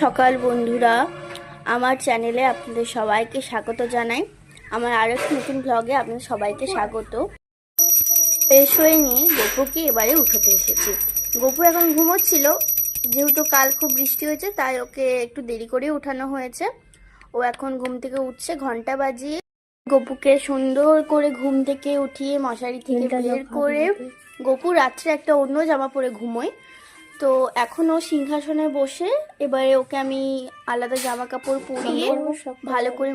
সকাল বন্ধুরা আমার চ্যানেলে আপনাদের সবাইকে স্বাগত জানাই। আমার আরও একটি নতুন ব্লগে আপনাদের সবাইকে স্বাগত। ফ্রেশ হয়ে নিয়ে গপুকে এবারে উঠোতে এসেছি। গপু এখন ঘুমোচ্ছিল যেহেতু কাল খুব বৃষ্টি হয়েছে তাই ওকে একটু দেরি করে উঠানো হয়েছে। ও এখন ঘুম থেকে উঠছে ঘণ্টা বাজিয়ে গপুকে সুন্দর করে ঘুম থেকে উঠিয়ে মশারি থেকে বের করে গপু রাত্রে একটা অন্য জামা পরে ঘুমোয়। তো এখনও সিংহাসনে বসে এবারে ওকে আমি আলাদা জামা কাপড় পরিয়ে ভালো করে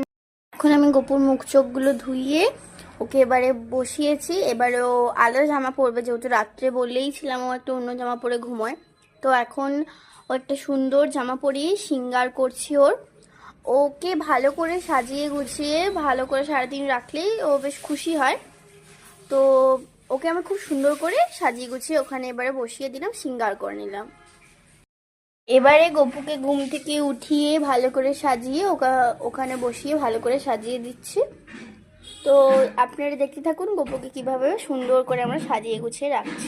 এখন আমি গোপুর মুখ চোখগুলো ধুইয়ে ওকে এবারে বসিয়েছি। এবারে ও আলাদা জামা পরবে যেহেতু রাত্রে বললেই ছিলাম ও একটা অন্য জামা পরে ঘুমোয়। তো এখন ও একটা সুন্দর জামা পরিয়ে সিঙ্গার করছি ওর। ওকে ভালো করে সাজিয়ে গুছিয়ে ভালো করে সারাদিন রাখলেই ও বেশ খুশি হয়। তো ওকে আমি খুব সুন্দর করে সাজিয়ে গুছিয়ে ওখানে এবারে বসিয়ে দিলাম, সিঙ্গার করে নিলাম। এবারে গপুকে ঘুম থেকে উঠিয়ে ভালো করে সাজিয়ে ওখানে বসিয়ে ভালো করে সাজিয়ে দিচ্ছি। তো আপনারা দেখতে থাকুন গপুকে কীভাবে সুন্দর করে আমরা সাজিয়ে গুছিয়ে রাখছি।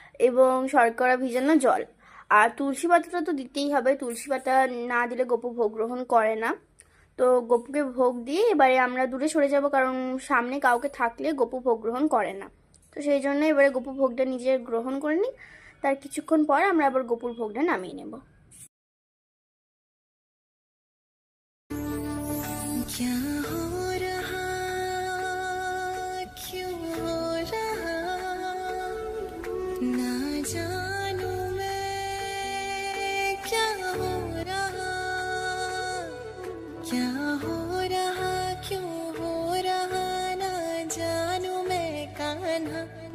এবং শর্করা ভিজানো জল। আর তুলসী পাতাটা তো দিতেই হবে। তুলসী পাতা না দিলে গপু ভোগ গ্রহণ করে না। তো গোপুকে ভোগ দিয়ে এবারে আমরা দূরে সরে যাব, কারণ সামনে কাউকে থাকলে গপু ভোগ গ্রহণ করে না। তো সেই জন্য এবারে গপু ভোগটা নিজের গ্রহণ করে নিই। তার কিছুক্ষণ পর আমরা আবার গোপুর ভোগটা নামিয়ে নেব। क्या क्या हो रहा, क्यों हो रहा, ना जानू मैं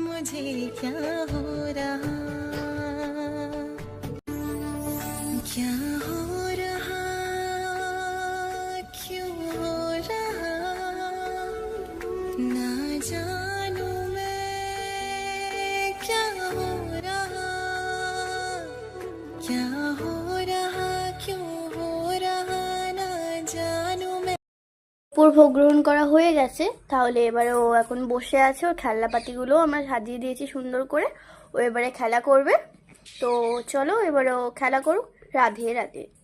मुझे क्या हो रहा। क्या हो रहा, क्यों हो रहा, ना जानू পুর ভোগ গ্রহণ করা হয়ে গেছে, তাহলে এবারে ও এখন বসে আছে, ওর খেলনাপাতিগুলো আমরা সাজিয়ে দিয়েছি সুন্দর করে। ও এবারে খেলা করবে। তো চলো এবারে ও খেলা করুক। রাধে রাধে।